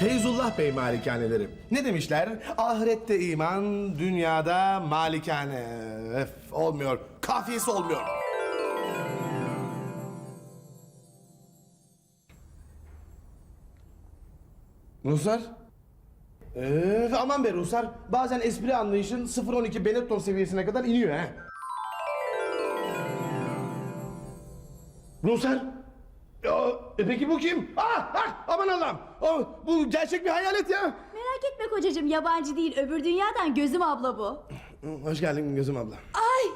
Feyzullah Bey malikaneleri. Ne demişler? Ahirette iman, dünyada malikane. Öf, olmuyor. Kafiyesi olmuyor. Ruslar? Ee, aman be Ruslar. Bazen espri anlayışın 0-12 Benetton seviyesine kadar iniyor ha. Ruslar? Ya, e peki bu kim? Ah, ah, aman Allah'ım. Oh, bu gerçek bir hayalet ya. Merak etme kocacığım yabancı değil öbür dünyadan gözüm abla bu. Hoş geldin gözüm abla. Ay.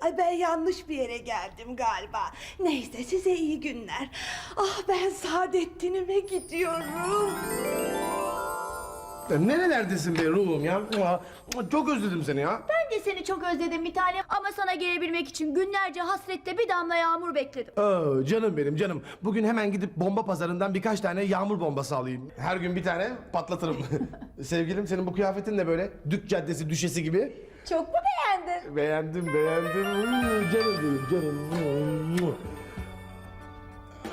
Ay ben yanlış bir yere geldim galiba. Neyse size iyi günler. Ah ben Saadettin'ime gidiyorum. Ya Nerelerdesin be ruhum ya? Çok özledim seni ya. Ben de seni çok özledim bir tanem ama sana gelebilmek için günlerce hasrette bir damla yağmur bekledim. Oo, canım benim canım. Bugün hemen gidip bomba pazarından birkaç tane yağmur bombası alayım. Her gün bir tane patlatırım. Sevgilim senin bu kıyafetin de böyle dük caddesi düşesi gibi. Çok mu beğendin? Beğendim beğendim. Hmm, Canım benim canım.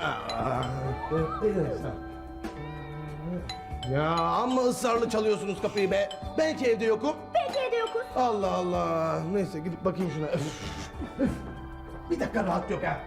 Aa, Ya amma ısrarlı çalıyorsunuz kapıyı be. Belki evde yokum. Yokuz. Allah Allah. Neyse gidip bakayım şuna. Öf, öf. Bir dakika rahat yok ha.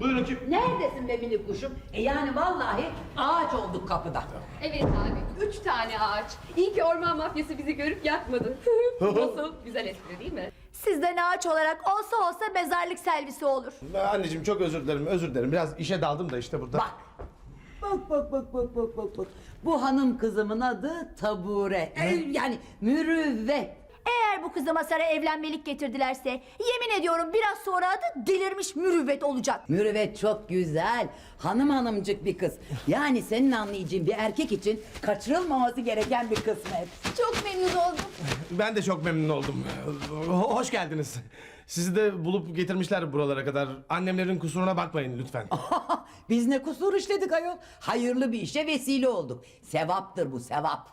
Buyurun kim? Neredesin be minik kuşum? E yani vallahi ağaç olduk kapıda. Evet abi, üç tane ağaç. İyi ki orman mafyası bizi görüp yakmadı. Nasıl? Güzel espri değil mi? Sizden ağaç olarak olsa olsa mezarlık selvisi olur. Anneciğim çok özür dilerim özür dilerim. Biraz işe daldım da işte burada. Bak. Bak bak bak bak bak bak bak. Bu hanım kızımın adı Tabure. E, yani mürüvvet. Eğer bu kızı Masar'a evlenmelik getirdilerse yemin ediyorum biraz sonra adı delirmiş mürüvvet olacak. Mürüvvet çok güzel. Hanım hanımcık bir kız. Yani senin anlayacağın bir erkek için kaçırılmaması gereken bir kısmet. Çok memnun oldum. Ben de çok memnun oldum. Ho- Hoş geldiniz. Sizi de bulup getirmişler buralara kadar. Annemlerin kusuruna bakmayın lütfen. Biz ne kusur işledik ayol. Hayırlı bir işe vesile olduk. Sevaptır bu sevap.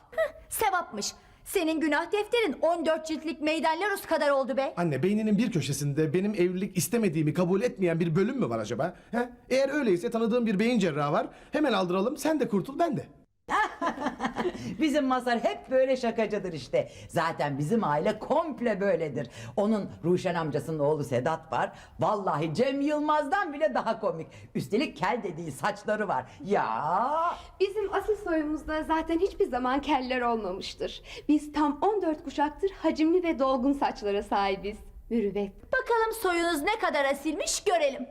Sevapmış. Senin günah defterin 14 ciltlik meydanlarus kadar oldu be. Anne beyninin bir köşesinde benim evlilik istemediğimi kabul etmeyen bir bölüm mü var acaba? He? Eğer öyleyse tanıdığım bir beyin cerrahı var. Hemen aldıralım. Sen de kurtul ben de. Bizim Mazhar hep böyle şakacıdır işte. Zaten bizim aile komple böyledir. Onun Ruşen amcasının oğlu Sedat var. Vallahi Cem Yılmaz'dan bile daha komik. Üstelik kel de değil saçları var. Ya Bizim asıl soyumuzda zaten hiçbir zaman keller olmamıştır. Biz tam 14 kuşaktır hacimli ve dolgun saçlara sahibiz. Mürüvvet. Bakalım soyunuz ne kadar asilmiş görelim.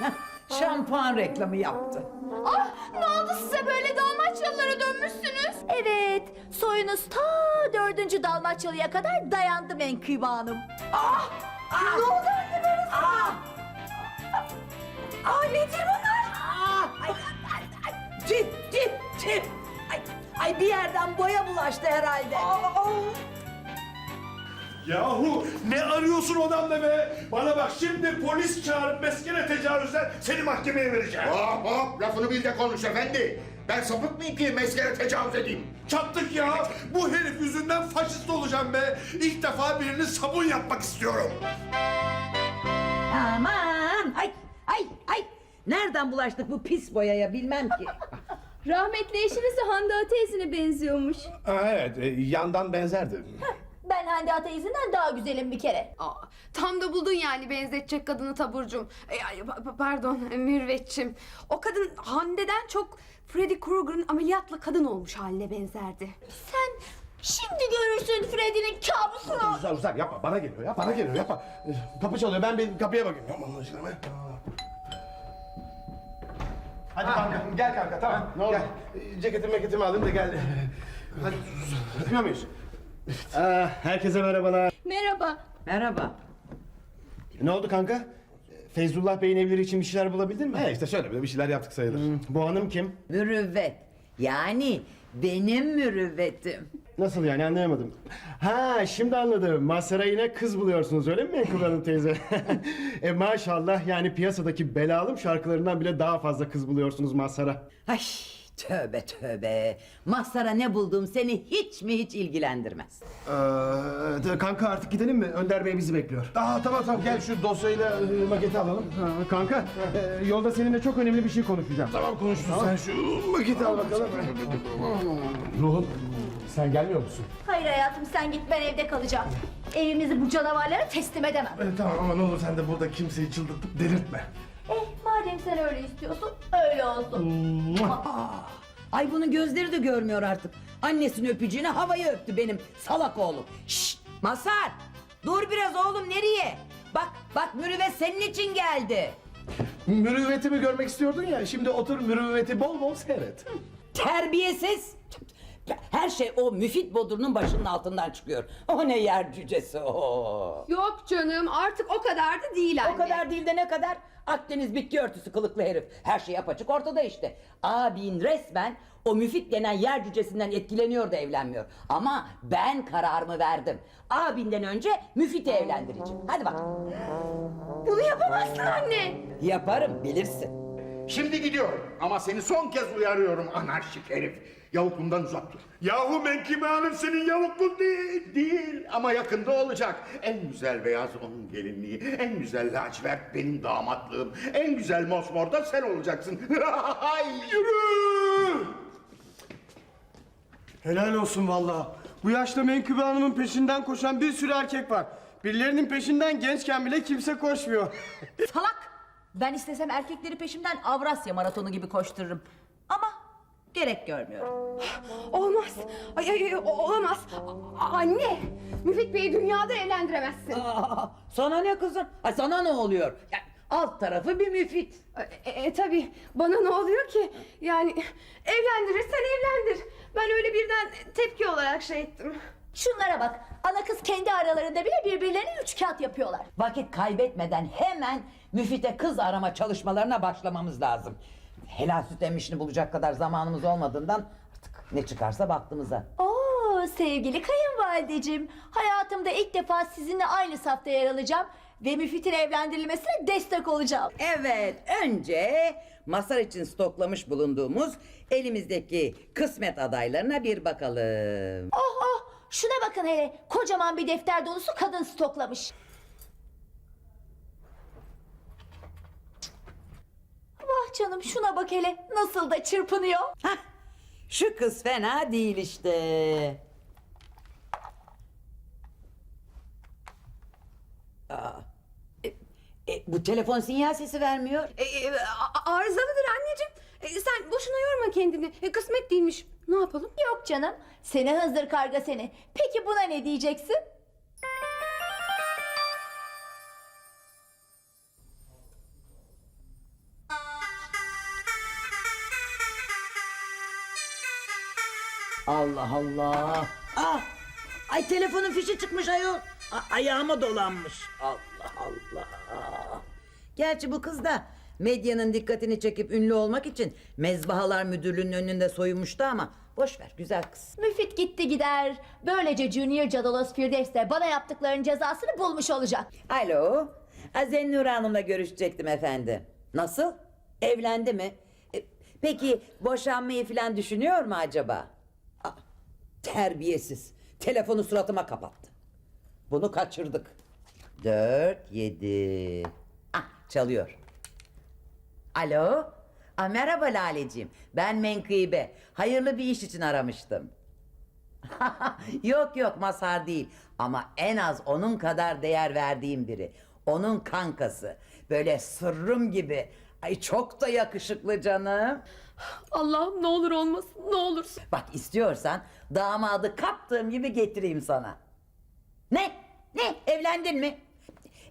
şampuan reklamı yaptı. Ah ne oldu size böyle Dalmaçyalılara dönmüşsünüz? Evet soyunuz ta dördüncü Dalmaçyalı'ya kadar dayandı Menkıbe Hanım. Ah, ne oldu anne böyle Ah! Ah nedir bunlar? Ah! Ay, ay, ay, Cip cip cip. Ay, ay bir yerden boya bulaştı herhalde. Yahu ne arıyorsun odamda be? Bana bak şimdi polis çağırıp meskene tecavüzden seni mahkemeye vereceğim. Hop hop lafını bil de konuş efendi. Ben sapık mıyım ki meskere tecavüz edeyim? Çattık ya. Bu herif yüzünden faşist olacağım be. İlk defa birini sabun yapmak istiyorum. Aman ay ay ay. Nereden bulaştık bu pis boyaya bilmem ki. Rahmetli eşiniz de Hande Ateizine benziyormuş. Evet e, yandan benzerdi. Ben Hande Ateizinden daha güzelim bir kere. Aa, tam da buldun yani benzetecek kadını taburcum. E, pa- pardon Mürvetçim. O kadın Hande'den çok Freddy Krueger'ın ameliyatla kadın olmuş haline benzerdi. Sen şimdi görürsün Freddy'nin kabusunu. Uzar uzar yapma bana geliyor ya bana geliyor yapma. Kapı çalıyor ben bir kapıya bakayım. Aman Allah aşkına be. Hadi kanka gel kanka tamam. Ne oldu? Gel. E, Ceketimi meketimi alayım da gel. Hadi Yapıyor muyuz? Aa, herkese merhabalar. Merhaba. Merhaba. Ne oldu kanka? Feyzullah Bey'in evleri için bir şeyler bulabildin mi? He işte şöyle bir bir şeyler yaptık sayılır. Hmm, Bu hanım kim? Mürüvvet. Yani benim mürüvvetim. Nasıl yani anlayamadım. Ha şimdi anladım. Mazhara yine kız buluyorsunuz öyle mi Menkıbe Hanım teyze? e maşallah yani piyasadaki belalım şarkılarından bile daha fazla kız buluyorsunuz Mazhara. Ay Tövbe tövbe. Mazhara ne buldum seni hiç mi hiç ilgilendirmez. Ee, kanka artık gidelim mi? Önder Bey bizi bekliyor. Aa tamam tamam gel şu dosyayla e, maketi alalım. Ha, kanka e, yolda seninle çok önemli bir şey konuşacağım. Tamam konuştun sen şu maketi al bakalım. Ruhum sen gelmiyor musun? Hayır hayatım sen git ben evde kalacağım. Evimizi bu canavarlara teslim edemem. E, tamam ama ne olur sen de burada kimseyi çıldırtıp delirtme. Madem sen öyle istiyorsun öyle olsun. Ay bunun gözleri de görmüyor artık. Annesinin öpücüğüne havayı öptü benim salak oğlum. Şşt Masar dur biraz oğlum nereye? Bak bak mürüvvet senin için geldi. Mürüvvetimi görmek istiyordun ya şimdi otur mürüvveti bol bol seyret. Terbiyesiz. Her şey o müfit bodurunun başının altından çıkıyor. O ne yer cücesi o. Yok canım artık o kadar da değil anne. O kadar değil de ne kadar? Akdeniz bitki örtüsü kılıklı herif. Her şey apaçık ortada işte. Abin resmen o müfit denen yer cücesinden etkileniyor da evlenmiyor. Ama ben kararımı verdim. Abinden önce müfiti evlendireceğim. Hadi bak. Bunu yapamazsın anne. Yaparım bilirsin. Şimdi gidiyorum ama seni son kez uyarıyorum anarşik herif. Yavuklumdan uzak dur. Yahu Menkıbe Hanım senin yavuklun değil. Değil ama yakında olacak. En güzel beyaz onun gelinliği, en güzel lacivert benim damatlığım, en güzel mosmor da sen olacaksın. Yürü! Helal olsun vallahi. Bu yaşta Menkıbe Hanım'ın peşinden koşan bir sürü erkek var. Birilerinin peşinden gençken bile kimse koşmuyor. Salak! Ben istesem erkekleri peşimden Avrasya maratonu gibi koştururum. Gerek görmüyorum. Olmaz. Ay, ay, ay, o- olamaz. A- anne. Müfit Bey'i dünyada evlendiremezsin. Aa, sana ne kızım? Ay sana ne oluyor? Ya, alt tarafı bir müfit. E, e, tabii bana ne oluyor ki? Yani evlendirirsen evlendir. Ben öyle birden tepki olarak şey ettim. Şunlara bak. Ana kız kendi aralarında bile birbirlerine üç kağıt yapıyorlar. Vakit kaybetmeden hemen müfite kız arama çalışmalarına başlamamız lazım. Helal süt emmişini bulacak kadar zamanımız olmadığından artık ne çıkarsa baktığımıza. Oo sevgili kayınvalideciğim. Hayatımda ilk defa sizinle aynı safta yer alacağım. Ve Müfit'in evlendirilmesine destek olacağım. Evet, önce Masar için stoklamış bulunduğumuz elimizdeki kısmet adaylarına bir bakalım. Oh oh şuna bakın hele kocaman bir defter dolusu kadın stoklamış. Vah canım şuna bak hele nasıl da çırpınıyor. Hah, şu kız fena değil işte. Aa, e, e, bu telefon sinyal sesi vermiyor. E, e, a- arızalıdır anneciğim. E, sen boşuna yorma kendini. E, kısmet değilmiş. Ne yapalım? Yok canım seni hızdır karga seni. Peki buna ne diyeceksin? Allah Allah. Ah! Ay telefonun fişi çıkmış ayol. A- ayağıma dolanmış. Allah Allah. Gerçi bu kız da medyanın dikkatini çekip ünlü olmak için mezbahalar müdürlüğünün önünde soyunmuştu ama boş ver güzel kız. Müfit gitti gider. Böylece Junior Cadalos Firdevs de bana yaptıklarının cezasını bulmuş olacak. Alo. Azennur Hanım'la görüşecektim efendim. Nasıl? Evlendi mi? E, peki boşanmayı falan düşünüyor mu acaba? Terbiyesiz. Telefonu suratıma kapattı. Bunu kaçırdık. Dört, yedi. Ah, çalıyor. Alo. Ah, merhaba Laleciğim. Ben Menkıbe. Hayırlı bir iş için aramıştım. yok yok Mazhar değil. Ama en az onun kadar değer verdiğim biri. Onun kankası. Böyle sırrım gibi. Ay çok da yakışıklı canım. Allah'ım ne olur olmasın ne olursun. Bak istiyorsan damadı kaptığım gibi getireyim sana. Ne? Ne? Evlendin mi?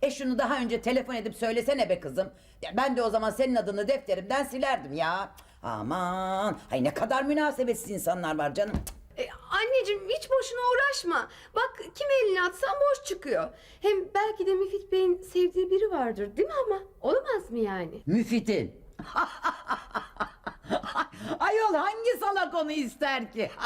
E şunu daha önce telefon edip söylesene be kızım. Ya ben de o zaman senin adını defterimden silerdim ya. Aman. Ay ne kadar münasebetsiz insanlar var canım. E, anneciğim hiç boşuna uğraşma. Bak kim elini atsan boş çıkıyor. Hem belki de Müfit Bey'in sevdiği biri vardır değil mi ama? Olamaz mı yani? Müfitin. Ayol hangi salak onu ister ki?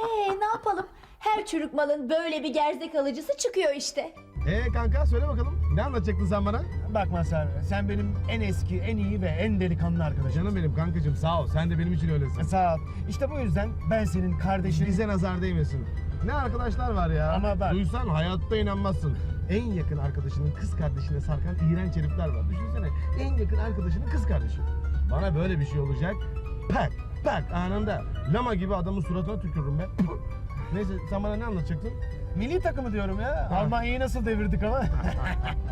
Ee ne yapalım? Her çürük malın böyle bir gerzek alıcısı çıkıyor işte. Ee kanka söyle bakalım. Ne anlatacaktın sen bana? Bak Mazhar sen benim en eski, en iyi ve en delikanlı arkadaşım. Canım benim kankacığım sağ ol. Sen de benim için öylesin. Sağ ol. İşte bu yüzden ben senin kardeşin... Bize nazar değmesin. Ne arkadaşlar var ya. Ama bak- Duysan hayatta inanmazsın. En yakın arkadaşının kız kardeşine sarkan iğrenç herifler var. Düşünsene en yakın arkadaşının kız kardeşi. Bana böyle bir şey olacak. Pak pak anında. Lama gibi adamın suratına tükürürüm ben. Neyse sen bana ne anlatacaktın? Milli takımı diyorum ya. Almanya'yı nasıl devirdik ama.